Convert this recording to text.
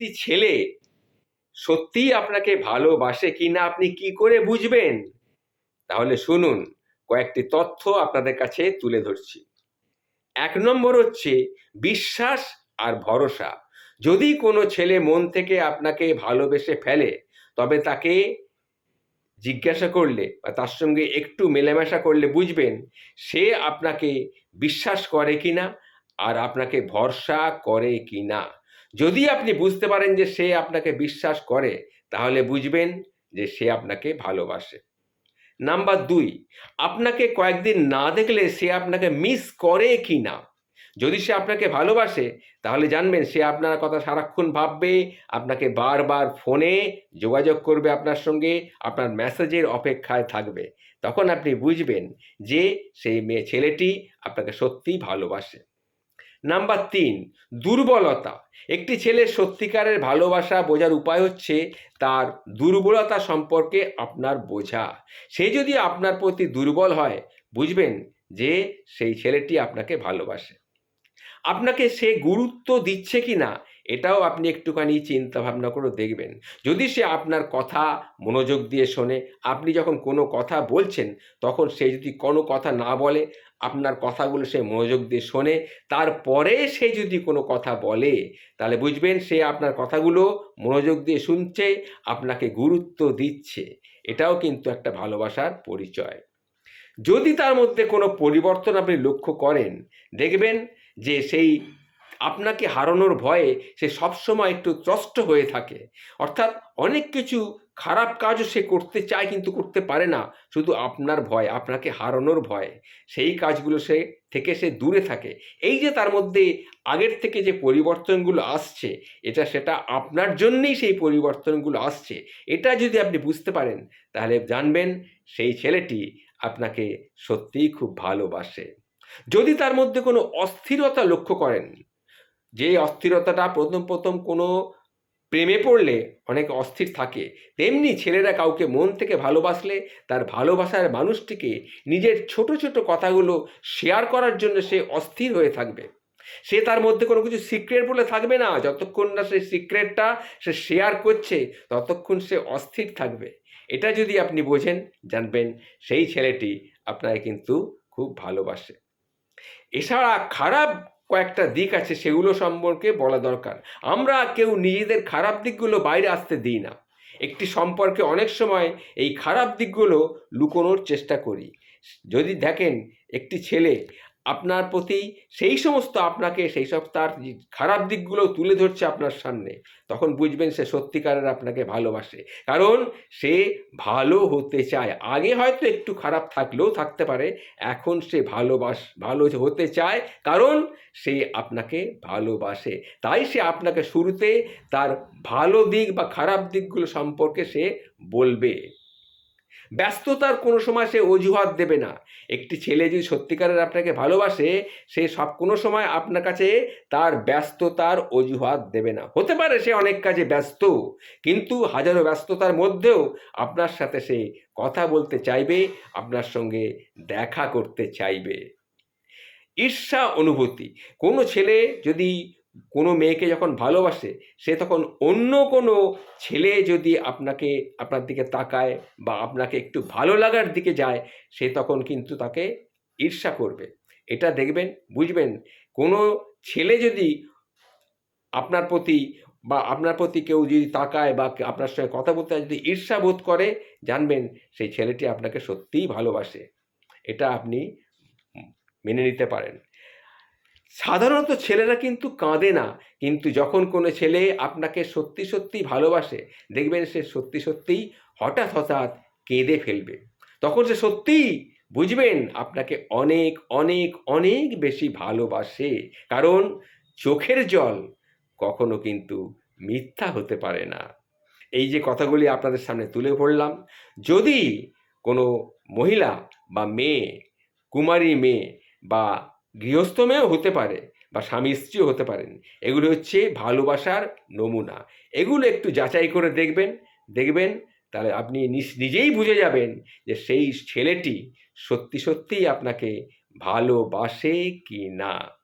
একটি ছেলে সত্যিই আপনাকে ভালোবাসে কি না আপনি কি করে বুঝবেন? তাহলে শুনুন, কয়েকটি তথ্য আপনাদের কাছে তুলে ধরছি। এক নম্বর হচ্ছে বিশ্বাস আর ভরসা। যদি কোনো ছেলে মন থেকে আপনাকে ভালোবেসে ফেলে, তবে তাকে জিজ্ঞাসা করলে বা তার সঙ্গে একটু মেলামেশা করলে বুঝবেন, সে আপনাকে বিশ্বাস করে কি না আর আপনাকে ভরসা করে কিনা। যদি আপনি বুঝতে পারেন যে সে আপনাকে বিশ্বাস করে, তাহলে বুঝবেন যে সে আপনাকে ভালোবাসে। নাম্বার দুই, আপনাকে কয়েকদিন না দেখলে সে আপনাকে মিস করে কি না যদি সে আপনাকে ভালোবাসে, তাহলে জানবেন সে আপনার কথা সারাক্ষণ ভাববে, আপনাকে বারবার ফোনে যোগাযোগ করবে আপনার সঙ্গে, আপনার মেসেজের অপেক্ষায় থাকবে। তখন আপনি বুঝবেন যে সেই মেয়ে ছেলেটি আপনাকে সত্যিই ভালোবাসে। নাম্বার তিন, দুর্বলতা। একটি ছেলের সত্যিকারের ভালোবাসা বোঝার উপায় হচ্ছে তার দুর্বলতা সম্পর্কে আপনার বোঝা। সে যদি আপনার প্রতি দুর্বল হয়, বুঝবেন যে সেই ছেলেটি আপনাকে ভালোবাসে। আপনাকে সে গুরুত্ব দিচ্ছে কি না এটাও আপনি একটুখানি চিন্তা ভাবনা করে দেখবেন। যদি সে আপনার কথা মনোযোগ দিয়ে শোনে, আপনি যখন কোনো কথা বলছেন, তখন সে যদি কোনো কথা না বলে, আপনার কথাগুলো সে মনোযোগ দিয়ে শোনে, তারপরে সে যদি কোনো কথা বলে, তাহলে বুঝবেন সে আপনার কথাগুলো মনোযোগ দিয়ে শুনছে, আপনাকে গুরুত্ব দিচ্ছে। এটাও কিন্তু একটা ভালোবাসার পরিচয়। যদি তার মধ্যে কোনো পরিবর্তন আপনি লক্ষ্য করেন, দেখবেন যে সেই আপনাকে হারানোর ভয়ে সে সবসময় একটু ত্রস্ত হয়ে থাকে। অর্থাৎ অনেক কিছু খারাপ কাজও সে করতে চায় কিন্তু করতে পারে না। শুধু আপনার ভয়, আপনাকে হারানোর ভয়। সেই কাজগুলো সে, থেকে সে দূরে থাকে। এই যে তার মধ্যে আগের থেকে যে পরিবর্তনগুলো আসছে, এটা সেটা আপনার জন্যেই সেই পরিবর্তনগুলো আসছে। এটা যদি আপনি বুঝতে পারেন, তাহলে জানবেন সেই ছেলেটি আপনাকে সত্যিই খুব ভালোবাসে। যদি তার মধ্যে কোনো অস্থিরতা লক্ষ্য করেন যে অস্থিরতাটা প্রথম প্রথম কোনো প্রেমে পড়লে অনেক অস্থির থাকে, তেমনি ছেলেরা কাউকে মন থেকে ভালোবাসলে তার ভালোবাসার মানুষটিকে নিজের ছোট ছোট কথাগুলো শেয়ার করার জন্য সে অস্থির হয়ে থাকবে। সে তার মধ্যে কোনো কিছু সিক্রেট বলে থাকবে না, যতক্ষণ না সেই সিক্রেটটা সে শেয়ার করছে, ততক্ষণ সে অস্থির থাকবে। এটা যদি আপনি বোঝেন, জানবেন, সেই ছেলেটি আপনাকে কিন্তু খুব ভালোবাসে। এছাড়া খারাপ কয়েকটা দিক আছে সেগুলো সম্পর্কে বলা দরকার। আমরা কেউ নিজেদের খারাপ দিকগুলো বাইরে আসতে দিই না। একটি সম্পর্কে অনেক সময় এই খারাপ দিকগুলো লুকোনোর চেষ্টা করি। যদি দেখেন একটি ছেলে আপনার প্রতি সেই সমস্ত আপনাকে সেই সব তার খারাপ দিকগুলো তুলে ধরছে আপনার সামনে, তখন বুঝবেন সে সত্যিকারের আপনাকে ভালোবাসে। কারণ সে ভালো হতে চায়। আগে হয়তো একটু খারাপ থাকলেও থাকতে পারে, এখন সে ভালোবাস, ভালো হতে চায়, কারণ সে আপনাকে ভালোবাসে। তাই সে আপনাকে শুরুতে তার ভালো দিক বা খারাপ দিকগুলো সম্পর্কে সে বলবে। ব্যস্ততার কোনো সময় সে অজুহাত দেবে না। একটি ছেলে যদি সত্যিকারের আপনাকে ভালোবাসে, সে সব কোনো সময় আপনার কাছে তার ব্যস্ততার অজুহাত দেবে না। হতে পারে সে অনেক কাজে ব্যস্ত, কিন্তু হাজারো ব্যস্ততার মধ্যেও আপনার সাথে সে কথা বলতে চাইবে, আপনার সঙ্গে দেখা করতে চাইবে। ঈর্ষা অনুভূতি। কোনো ছেলে যদি কোনো মেয়েকে যখন ভালোবাসে, সে তখন অন্য কোনো ছেলে যদি আপনাকে, আপনার দিকে তাকায় বা আপনাকে একটু ভালো লাগার দিকে যায়, সে তখন কিন্তু তাকে ঈর্ষা করবে। এটা দেখবেন, বুঝবেন, কোনো ছেলে যদি আপনার প্রতি বা আপনার প্রতি কেউ যদি তাকায় বা আপনার সঙ্গে কথা বলতে যদি ঈর্ষা বোধ করে, জানবেন সেই ছেলেটি আপনাকে সত্যিই ভালোবাসে। এটা আপনি মেনে নিতে পারেন। সাধারণত ছেলেরা কিন্তু কাঁদে না। কিন্তু যখন কোনো ছেলে আপনাকে সত্যি সত্যি ভালোবাসে, দেখবেন সে সত্যি সত্যিই হঠাৎ হঠাৎ কেঁদে ফেলবে। তখন সে সত্যিই বুঝবেন আপনাকে অনেক অনেক অনেক বেশি ভালোবাসে। কারণ চোখের জল কখনো কিন্তু মিথ্যা হতে পারে না। এই যে কথাগুলি আপনাদের সামনে তুলে ধরলাম, যদি কোনো মহিলা বা মেয়ে, কুমারী মেয়ে বা গৃহস্থ মেয়েও হতে পারে বা স্বামী স্ত্রীও হতে পারেন। এগুলো হচ্ছে ভালোবাসার নমুনা। এগুলো একটু যাচাই করে দেখবেন। দেখবেন তাহলে আপনি নিজেই বুঝে যাবেন যে সেই ছেলেটি সত্যি সত্যিই আপনাকে ভালোবাসে কি না